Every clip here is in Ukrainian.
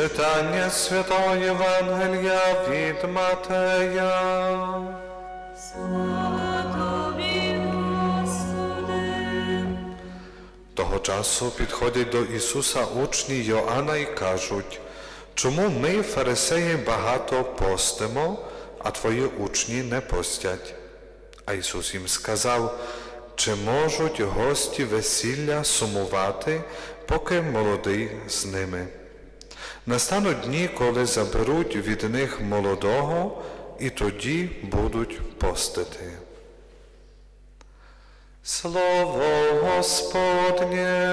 Читання Святого Євангелія від Матея. Слава тобі, Господи. Того часу підходять до Ісуса учні Йоанна і кажуть, чому ми, фарисеї, багато постимо, а твої учні не постять? А Ісус їм сказав, чи можуть гості весілля сумувати, поки молодий з ними? Настануть дні, коли заберуть від них молодого, і тоді будуть постити. Слово Господнє.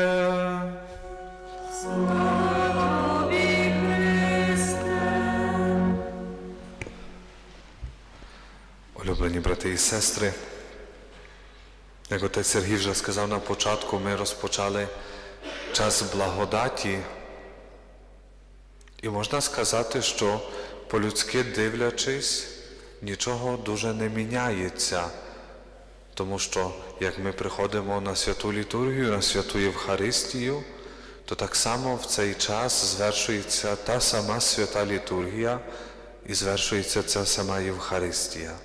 Тобі, Христе. Улюблені брати і сестри, як отець Сергій вже сказав на початку, ми розпочали час благодаті. І можна сказати, що по-людськи дивлячись, нічого дуже не міняється. Тому що як ми приходимо на святу літургію, на святу Євхаристію, то так само в цей час звершується та сама свята літургія і звершується ця сама Євхаристія.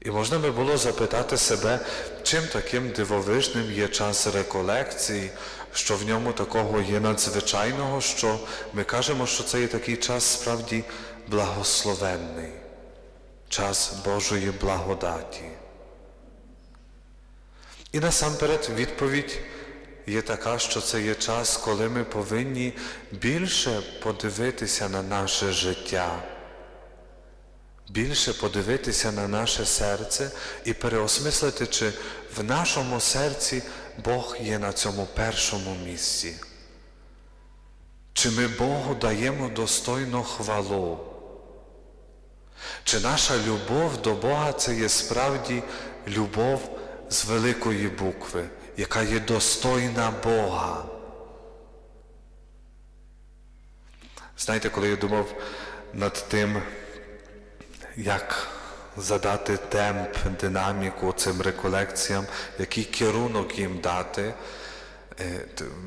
І можна би було запитати себе, чим таким дивовижним є час реколекції, що в ньому такого є надзвичайного, що ми кажемо, що це є такий час справді благословенний, час Божої благодаті. І насамперед відповідь є така, що це є час, коли ми повинні більше подивитися на наше життя більше подивитися на наше серце і переосмислити, чи в нашому серці Бог є на цьому першому місці. Чи ми Богу даємо достойну хвалу? Чи наша любов до Бога це є справді любов з великої букви, яка є достойна Бога? Знаєте, коли я думав над тим, як задати темп, динаміку цим реколекціям, який керунок їм дати. Е,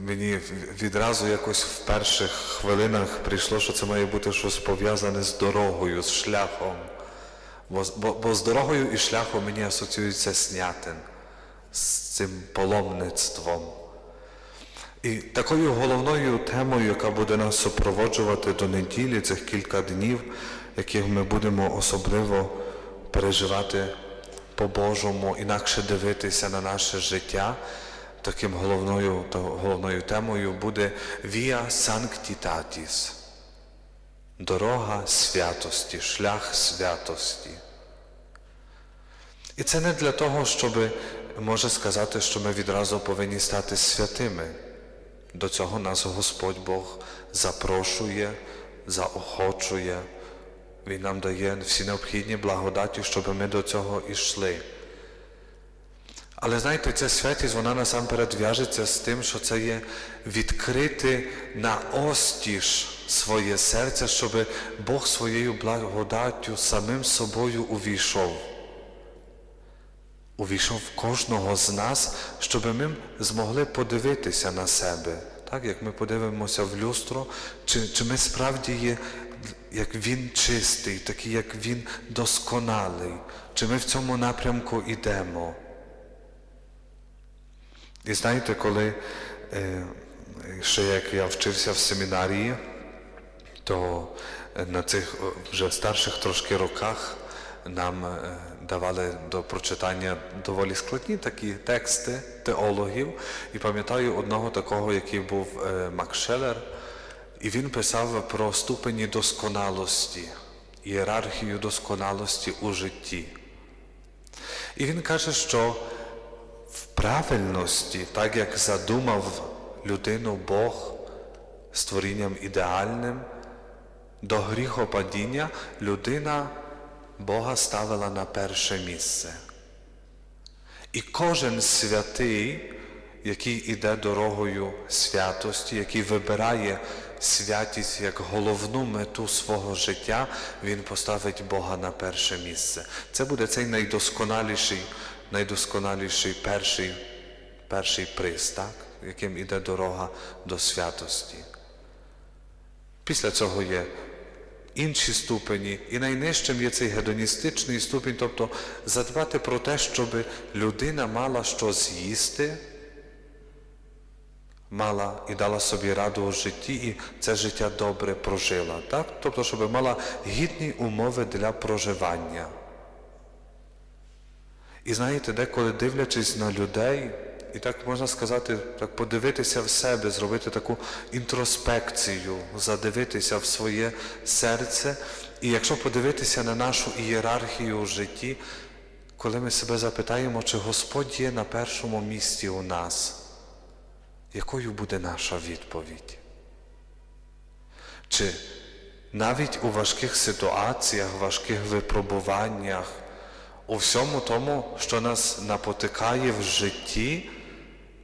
Мені відразу якось в перших хвилинах прийшло, що це має бути щось пов'язане з дорогою, з шляхом. Бо, бо, бо з дорогою і шляхом мені асоціюється снятин, з цим паломництвом. І такою головною темою, яка буде нас супроводжувати до неділі, цих кілька днів, яких ми будемо особливо переживати по-божому, інакше дивитися на наше життя, таким головною, головною темою буде Via Sanctitatis. Дорога святості, шлях святості. І це не для того, щоб може сказати, що ми відразу повинні стати святими. До цього нас Господь Бог запрошує, заохочує. Він нам дає всі необхідні благодаті, щоб ми до цього йшли. Але знаєте, ця святість, вона насамперед в'яжеться з тим, що це є відкрити на остіж своє серце, щоб Бог своєю благодаттю самим собою увійшов увійшов кожного з нас, щоб ми змогли подивитися на себе. Так, як ми подивимося в люстро, чи, чи ми справді є, як він чистий, такий, як він досконалий, чи ми в цьому напрямку йдемо. І знаєте, коли е, ще як я вчився в семінарії, то е, на цих вже старших трошки роках нам е, давали до прочитання доволі складні такі тексти теологів. І пам'ятаю одного такого, який був Макшелер, і він писав про ступені досконалості, ієрархію досконалості у житті. І він каже, що в правильності, так як задумав людину Бог створінням ідеальним, до гріхопадіння людина Бога ставила на перше місце. І кожен святий, який іде дорогою святості, який вибирає святість як головну мету свого життя, він поставить Бога на перше місце. Це буде цей найдосконаліший, найдосконаліший перший, перший приз, так? яким іде дорога до святості. Після цього є інші ступені, і найнижчим є цей гедоністичний ступінь, тобто задбати про те, щоб людина мала що з'їсти, мала і дала собі раду у житті, і це життя добре прожила. Так? Тобто, щоб мала гідні умови для проживання. І знаєте, деколи дивлячись на людей, і так можна сказати, так подивитися в себе, зробити таку інтроспекцію, задивитися в своє серце. І якщо подивитися на нашу ієрархію у житті, коли ми себе запитаємо, чи Господь є на першому місці у нас, якою буде наша відповідь? Чи навіть у важких ситуаціях, важких випробуваннях, у всьому тому, що нас напотикає в житті,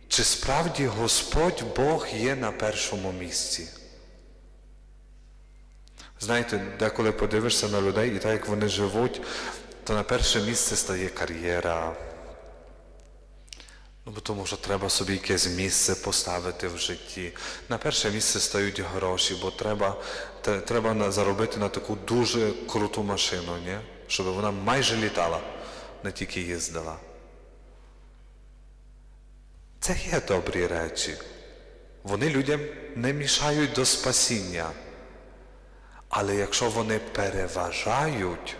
чи справді Господь Бог є на першому місці? Знаєте, деколи подивишся на людей і так як вони живуть, то на перше місце стає кар'єра. Ну, бо тому що треба собі якесь місце поставити в житті. На перше місце стають гроші, бо треба, треба заробити на таку дуже круту машину, ні? щоб вона майже літала, не тільки їздила. Це є добрі речі. Вони людям не мішають до спасіння. Але якщо вони переважають,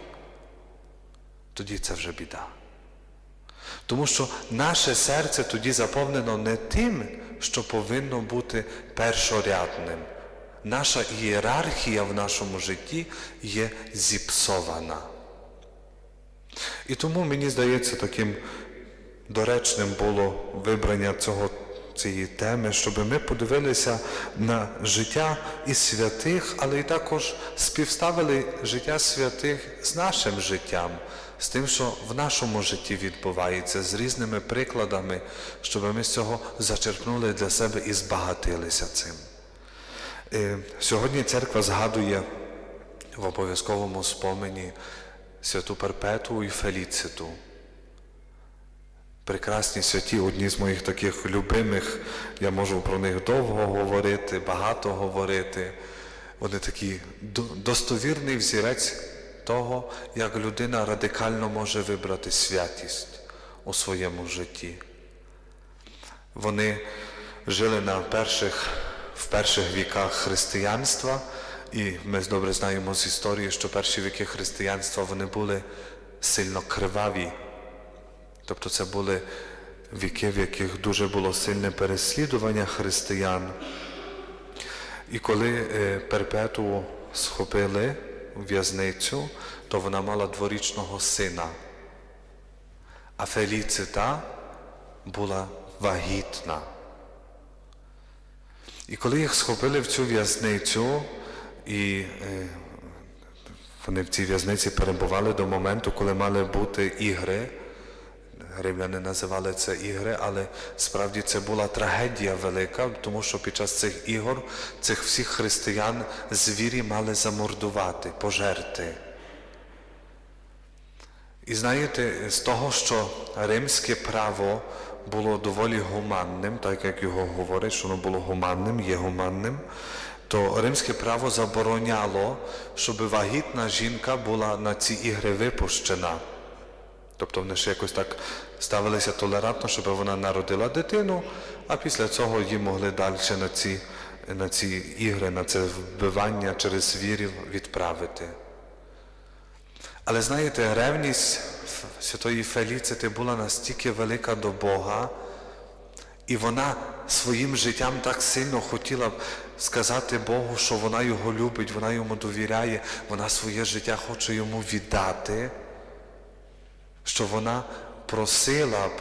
тоді це вже біда. Тому що наше серце тоді заповнено не тим, що повинно бути першорядним. Наша ієрархія в нашому житті є зіпсована. І тому мені здається таким доречним було вибрання цього, цієї теми, щоб ми подивилися на життя і святих, але і також співставили життя святих з нашим життям, з тим, що в нашому житті відбувається, з різними прикладами, щоб ми з цього зачерпнули для себе і збагатилися цим. Е, Сьогодні церква згадує в обов'язковому спомені святу Перпету і Феліциту. Прекрасні святі, одні з моїх таких любимих, я можу про них довго говорити, багато говорити. Вони до- достовірний взірець того, як людина радикально може вибрати святість у своєму житті. Вони жили на перших, в перших віках християнства, і ми добре знаємо з історії, що перші віки християнства вони були сильно криваві. Тобто це були віки, в яких дуже було сильне переслідування християн. І коли е, Перпету схопили у в'язницю, то вона мала дворічного сина. А Феліцита була вагітна. І коли їх схопили в цю в'язницю, і е, вони в цій в'язниці перебували до моменту, коли мали бути ігри, Римляни називали це ігри, але справді це була трагедія велика, тому що під час цих ігор цих всіх християн звірі мали замордувати, пожерти. І знаєте, з того, що римське право було доволі гуманним, так як його говорять, що воно було гуманним, є гуманним, то римське право забороняло, щоб вагітна жінка була на ці ігри випущена. Тобто вони ще якось так ставилися толерантно, щоб вона народила дитину, а після цього її могли далі на ці, на ці ігри, на це вбивання через звірів відправити. Але знаєте, ревність святої Феліцити була настільки велика до Бога, і вона своїм життям так сильно хотіла сказати Богу, що вона його любить, вона йому довіряє, вона своє життя хоче йому віддати що вона просила б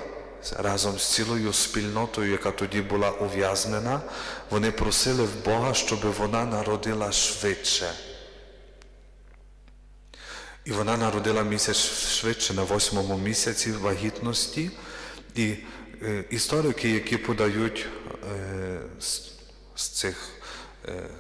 разом з цілою спільнотою, яка тоді була ув'язнена, вони просили в Бога, щоб вона народила швидше. І вона народила місяць швидше на восьмому місяці вагітності. І е, історики, які подають е, з, цих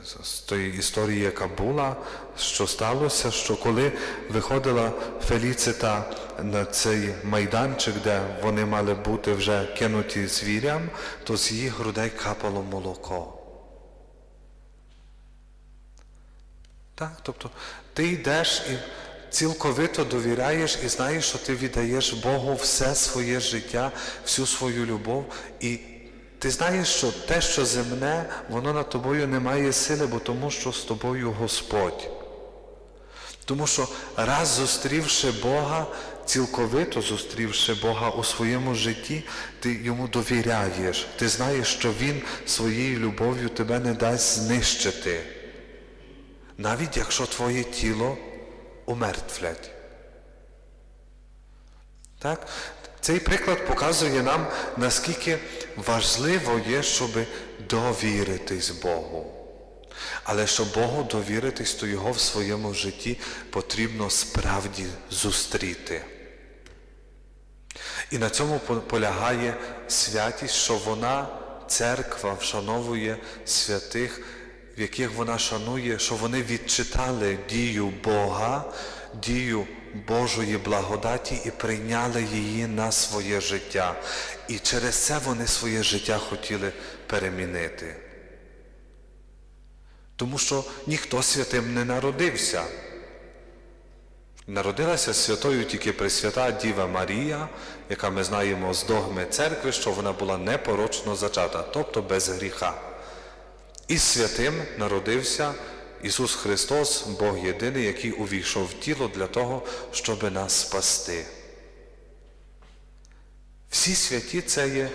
з- з тої історії, яка була, що сталося, що коли виходила Феліцита на цей майданчик, де вони мали бути вже кинуті звірям, то з її грудей капало молоко. Так? Тобто ти йдеш і цілковито довіряєш і знаєш, що ти віддаєш Богу все своє життя, всю свою любов. І ти знаєш, що те, що земне, воно над тобою не має сили, бо тому що з тобою Господь. Тому що раз зустрівши Бога, цілковито зустрівши Бога у своєму житті, ти йому довіряєш. Ти знаєш, що Він своєю любов'ю тебе не дасть знищити. Навіть якщо твоє тіло умертвлять. Так? Цей приклад показує нам, наскільки важливо є, щоб довіритись Богу. Але щоб Богу довіритись, то його в своєму житті потрібно справді зустріти. І на цьому полягає святість, що вона, церква, вшановує святих, в яких вона шанує, що вони відчитали дію Бога, дію Божої благодаті і прийняли її на своє життя. І через це вони своє життя хотіли перемінити. Тому що ніхто святим не народився. Народилася святою тільки Пресвята Діва Марія, яка ми знаємо з догми церкви, що вона була непорочно зачата, тобто без гріха. І святим народився Ісус Христос, Бог єдиний, який увійшов в тіло для того, щоб нас спасти. Всі святі це є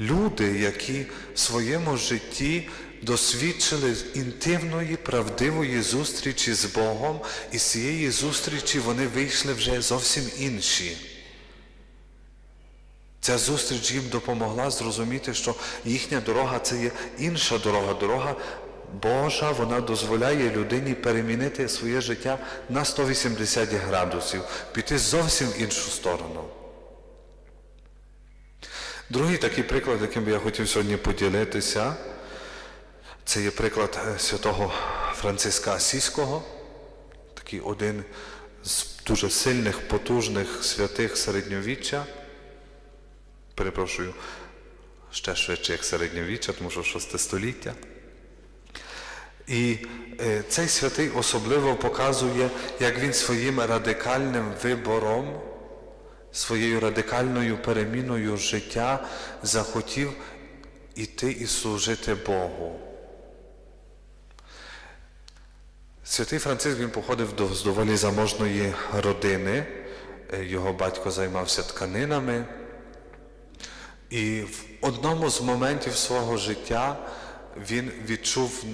люди, які в своєму житті досвідчили інтимної, правдивої зустрічі з Богом, і з цієї зустрічі вони вийшли вже зовсім інші. Ця зустріч їм допомогла зрозуміти, що їхня дорога це є інша дорога. Дорога Божа, вона дозволяє людині перемінити своє життя на 180 градусів, піти зовсім в іншу сторону. Другий такий приклад, яким би я хотів сьогодні поділитися, це є приклад е, святого Франциска Асійського, такий один з дуже сильних, потужних святих середньовіччя. Перепрошую, ще швидше, як середньовіччя, тому що 6 століття. І е, цей святий особливо показує, як він своїм радикальним вибором, своєю радикальною переміною життя захотів іти і служити Богу. Святий Франциск він походив до, з доволі заможної родини. Е, Його батько займався тканинами. І в одному з моментів свого життя він відчув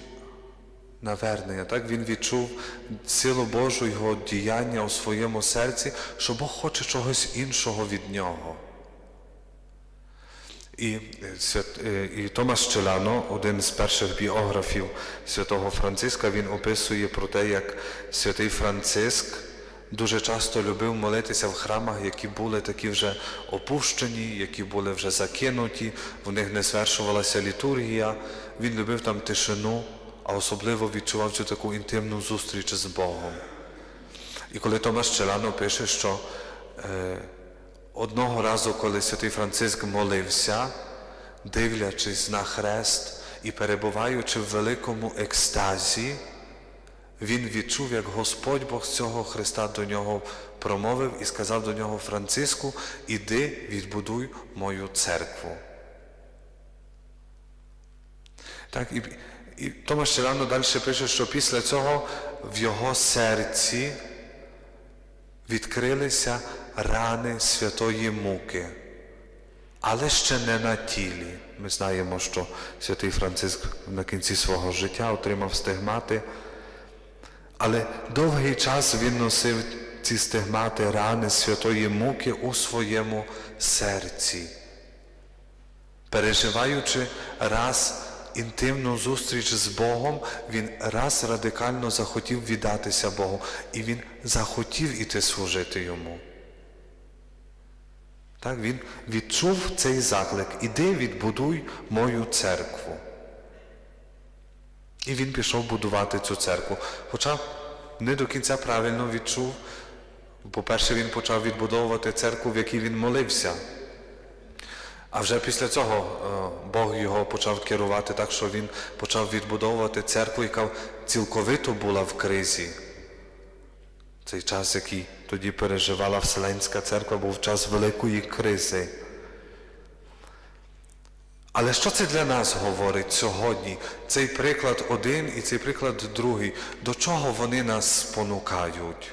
навернення, так? він відчув силу Божу його діяння у своєму серці, що Бог хоче чогось іншого від нього. І, е, е, і Томас Челано, один з перших біографів святого Франциска, він описує про те, як святий Франциск дуже часто любив молитися в храмах, які були такі вже опущені, які були вже закинуті, в них не звершувалася літургія. Він любив там тишину, а особливо відчував цю таку інтимну зустріч з Богом. І коли Томас Челано пише, що е, одного разу, коли святий Франциск молився, дивлячись на хрест і перебуваючи в великому екстазі, він відчув, як Господь Бог з цього Христа до нього промовив і сказав до нього Франциску, іди, відбудуй мою церкву. Так, і, і Томас ще рано далі пише, що після цього в його серці відкрилися рани святої муки, але ще не на тілі. Ми знаємо, що святий Франциск на кінці свого життя отримав стигмати, але довгий час він носив ці стигмати рани святої муки у своєму серці, переживаючи раз інтимну зустріч з Богом, він раз радикально захотів віддатися Богу, і він захотів іти служити йому. Так, він відчув цей заклик, іди відбудуй мою церкву. І він пішов будувати цю церкву. Хоча не до кінця правильно відчув. По-перше, він почав відбудовувати церкву, в якій він молився. А вже після цього е, Бог його почав керувати так, що він почав відбудовувати церкву, яка цілковито була в кризі. Цей час, який тоді переживала Вселенська церква, був час великої кризи. Але що це для нас говорить сьогодні? Цей приклад один і цей приклад другий. До чого вони нас спонукають?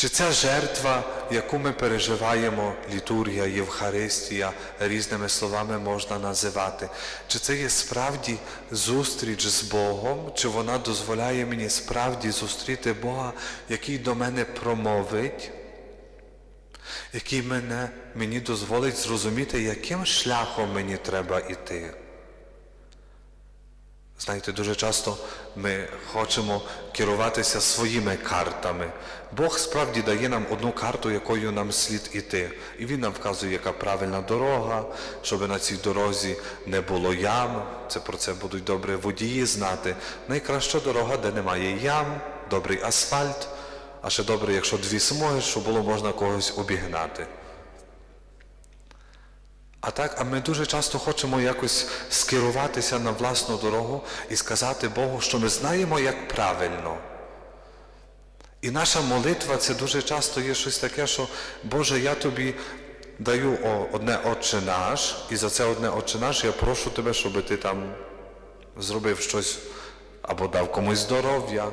Чи ця жертва, яку ми переживаємо, літургія, Євхаристія, різними словами можна називати, чи це є справді зустріч з Богом, чи вона дозволяє мені справді зустріти Бога, який до мене промовить, який мені дозволить зрозуміти, яким шляхом мені треба йти? Знаєте, дуже часто ми хочемо керуватися своїми картами. Бог справді дає нам одну карту, якою нам слід іти. І Він нам вказує, яка правильна дорога, щоб на цій дорозі не було ям. Це про це будуть добре водії знати. Найкраща дорога, де немає ям, добрий асфальт, а ще добре, якщо дві смуги, щоб було можна когось обігнати. А так, а ми дуже часто хочемо якось скеруватися на власну дорогу і сказати Богу, що ми знаємо, як правильно. І наша молитва це дуже часто є щось таке, що Боже, я тобі даю одне Отче наш, і за це одне Отче наш я прошу тебе, щоб ти там зробив щось або дав комусь здоров'я.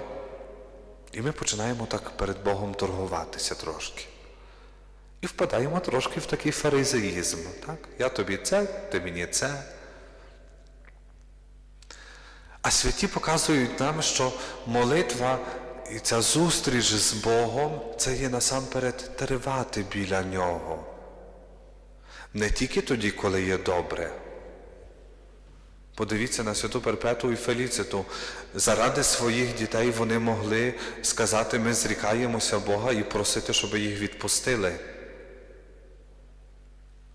І ми починаємо так перед Богом торгуватися трошки. І впадаємо трошки в такий фаризеїзм. Так? Я тобі це, ти мені це. А святі показують нам, що молитва і ця зустріч з Богом це є насамперед тривати біля Нього. Не тільки тоді, коли є добре. Подивіться на святу Перпету і Феліциту. Заради своїх дітей вони могли сказати, ми зрікаємося Бога і просити, щоб їх відпустили.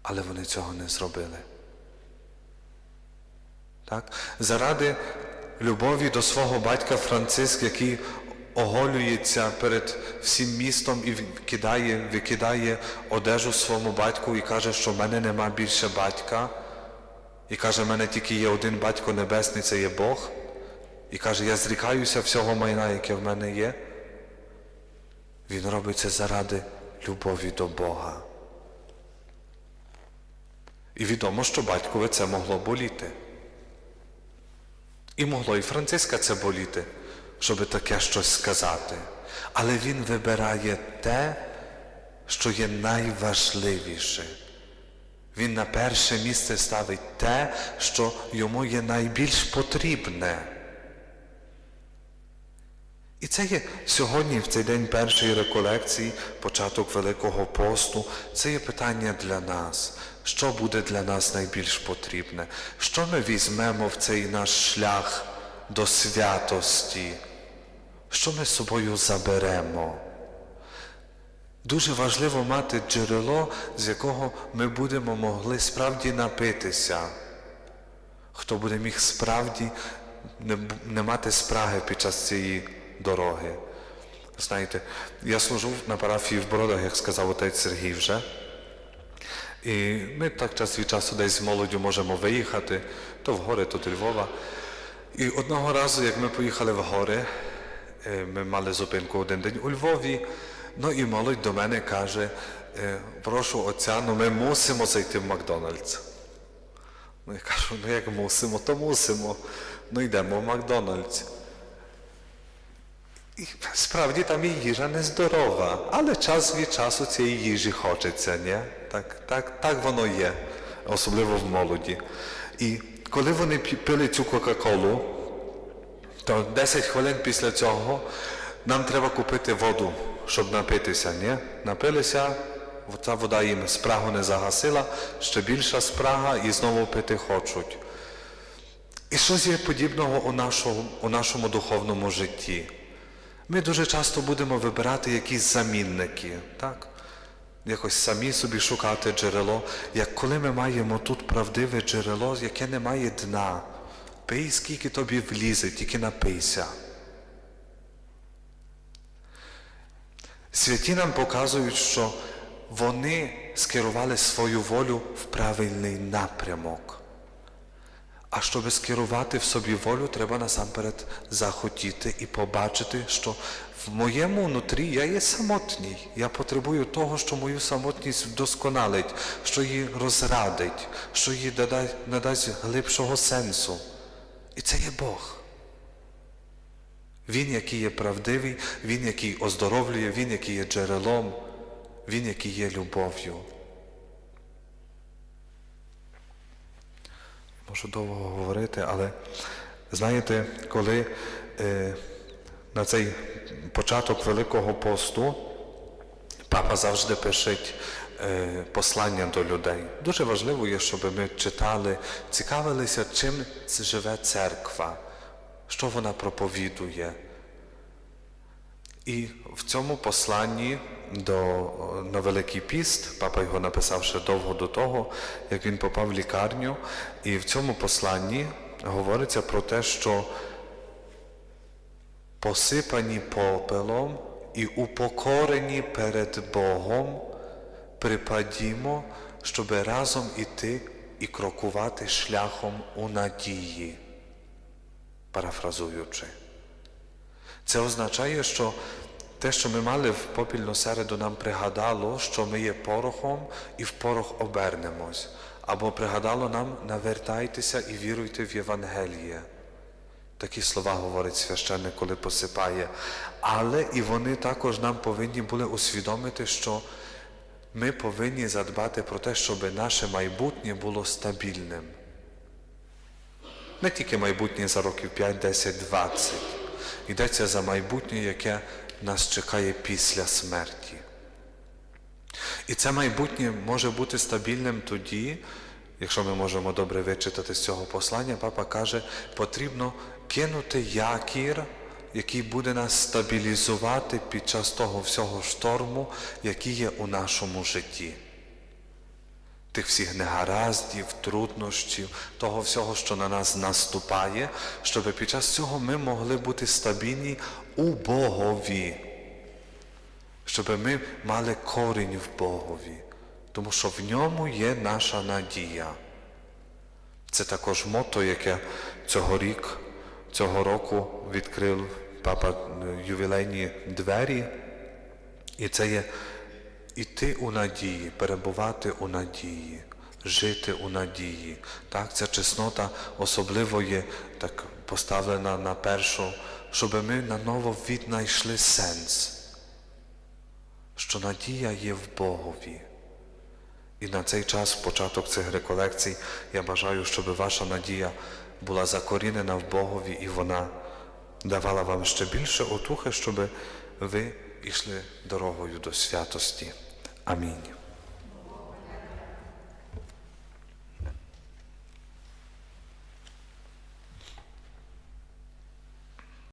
Але вони цього не зробили. Так? Заради любові до свого батька Франциск, який оголюється перед всім містом і викидає, викидає одежу своєму батьку і каже, що в мене нема більше батька. І каже, в мене тільки є один батько небесний, це є Бог. І каже, я зрікаюся всього майна, яке в мене є. Він робить це заради любові до Бога. І відомо, що батькове це могло боліти. І могло і Франциска це боліти, щоб таке щось сказати. Але він вибирає те, що є найважливіше. Він на перше місце ставить те, що йому є найбільш потрібне. І це є сьогодні, в цей день першої реколекції, початок Великого посту, це є питання для нас. Що буде для нас найбільш потрібне? Що ми візьмемо в цей наш шлях до святості? Що ми з собою заберемо? Дуже важливо мати джерело, з якого ми будемо могли справді напитися. Хто буде міг справді не, мати спраги під час цієї дороги. Знаєте, я служу на парафії в Бородах, як сказав отець Сергій вже. І ми так час від часу десь з молоддю можемо виїхати, то в гори, то до Львова. І одного разу, як ми поїхали в гори, е, ми мали зупинку один день у Львові, ну і молодь до мене каже, е, прошу отця, ну ми мусимо зайти в Макдональдс. Ну я кажу, ну як мусимо, то мусимо. Ну йдемо в Макдональдс. І справді там і їжа нездорова, але час від часу цієї їжі хочеться, ні? Так, так, так воно є, особливо в молоді. І коли вони пили цю Кока-Колу, то 10 хвилин після цього нам треба купити воду, щоб напитися, ні? Напилися, ця вода їм спрагу не загасила, ще більша спрага і знову пити хочуть. І щось є подібного у нашому, у нашому духовному житті. Ми дуже часто будемо вибирати якісь замінники, так? Якось самі собі шукати джерело, як коли ми маємо тут правдиве джерело, яке не має дна. Пий, скільки тобі влізе, тільки напийся. Святі нам показують, що вони скерували свою волю в правильний напрямок. А щоб скерувати в собі волю, треба насамперед захотіти і побачити, що в моєму нутрі я є самотній. Я потребую того, що мою самотність вдосконалить, що її розрадить, що їй надасть глибшого сенсу. І це є Бог. Він, який є правдивий, Він, який оздоровлює, Він, який є джерелом, Він, який є любов'ю. Можу довго говорити, але знаєте, коли е, на цей початок Великого посту папа завжди пишеть е, послання до людей. Дуже важливо є, щоб ми читали, цікавилися, чим живе церква, що вона проповідує. І в цьому посланні до, на Великий Піст, папа його написав ще довго до того, як він попав в лікарню, і в цьому посланні говориться про те, що посипані попелом і упокорені перед Богом, припадімо, щоб разом іти і крокувати шляхом у надії, парафразуючи. Це означає, що те, що ми мали в попільну середу, нам пригадало, що ми є порохом і в порох обернемось. Або пригадало нам навертайтеся і віруйте в Євангеліє. Такі слова говорить священник, коли посипає. Але і вони також нам повинні були усвідомити, що ми повинні задбати про те, щоб наше майбутнє було стабільним. Не тільки майбутнє за років 5, 10, 20. Йдеться за майбутнє, яке нас чекає після смерті. І це майбутнє може бути стабільним тоді, якщо ми можемо добре вичитати з цього послання, папа каже, потрібно кинути якір, який буде нас стабілізувати під час того всього шторму, який є у нашому житті тих всіх негараздів, труднощів, того всього, що на нас наступає, щоб під час цього ми могли бути стабільні у Богові, щоб ми мали корінь в Богові, тому що в ньому є наша надія. Це також мото, яке цього рік, цього року відкрив папа ювілейні двері, і це є Іти у надії, перебувати у надії, жити у надії. Так, ця чеснота особливо є так поставлена на першу, щоб ми наново віднайшли сенс, що надія є в Богові. І на цей час, початок цих реколекцій, я бажаю, щоб ваша надія була закорінена в Богові і вона давала вам ще більше отухи, щоб ви йшли дорогою до святості. Амінь.